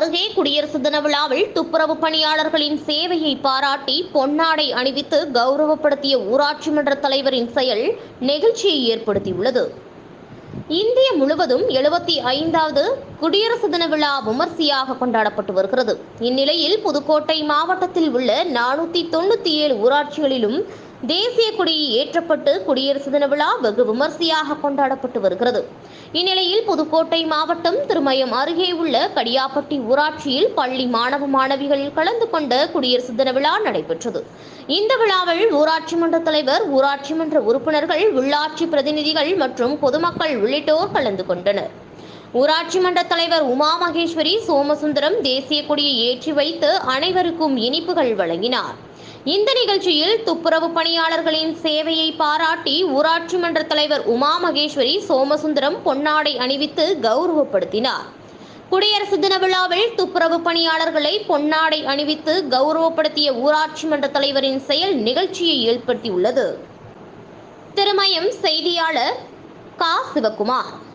அருகே குடியரசு தின விழாவில் துப்புரவு பணியாளர்களின் சேவையை பாராட்டி பொன்னாடை அணிவித்து கௌரவப்படுத்திய ஊராட்சி மன்ற தலைவரின் செயல் நெகிழ்ச்சியை ஏற்படுத்தியுள்ளது. இந்திய முழுவதும் எழுபத்தி ஐந்தாவது குடியரசு தின விழா விமர்சையாக கொண்டாடப்பட்டு வருகிறது. இந்நிலையில் புதுக்கோட்டை மாவட்டத்தில் உள்ள நானூத்தி தொண்ணூத்தி ஏழு ஊராட்சிகளிலும் தேசிய கொடி ஏற்றப்பட்டு குடியரசு தின விழா வெகு விமர்சையாக கொண்டாடப்பட்டு வருகிறது. இந்நிலையில் புதுக்கோட்டை மாவட்டம் திருமயம் அருகே உள்ள கடியாப்பட்டி ஊராட்சியில் பள்ளி மாணவ மாணவிகள் கலந்து கொண்ட குடியரசு தின விழா நடைபெற்றது. இந்த விழாவில் ஊராட்சி மன்ற தலைவர் ஊராட்சி மன்ற உறுப்பினர்கள் உள்ளாட்சி பிரதிநிதிகள் மற்றும் பொதுமக்கள் உள்ளிட்டோர் கலந்து கொண்டனர். ஊராட்சி மன்ற தலைவர் உமா மகேஸ்வரி சோமசுந்தரம் தேசிய கொடியை ஏற்றி வைத்து அனைவருக்கும் இனிப்புகள் வழங்கினார். இந்த நிகழ்ச்சியில் துப்புரவு பணியாளர்களின் சேவையை பாராட்டி ஊராட்சி மன்ற தலைவர் உமா மகேஸ்வரி சோமசுந்தரம் பொன்னாடை அணிவித்து கௌரவப்படுத்தினார். குடியரசு தின விழாவில் துப்புரவு பணியாளர்களை பொன்னாடை அணிவித்து கௌரவப்படுத்திய ஊராட்சி மன்ற தலைவரின் செயல் நிகழ்ச்சியை ஏற்படுத்தியுள்ளது. திருமயம் செய்தியாளர் கா. சிவகுமார்.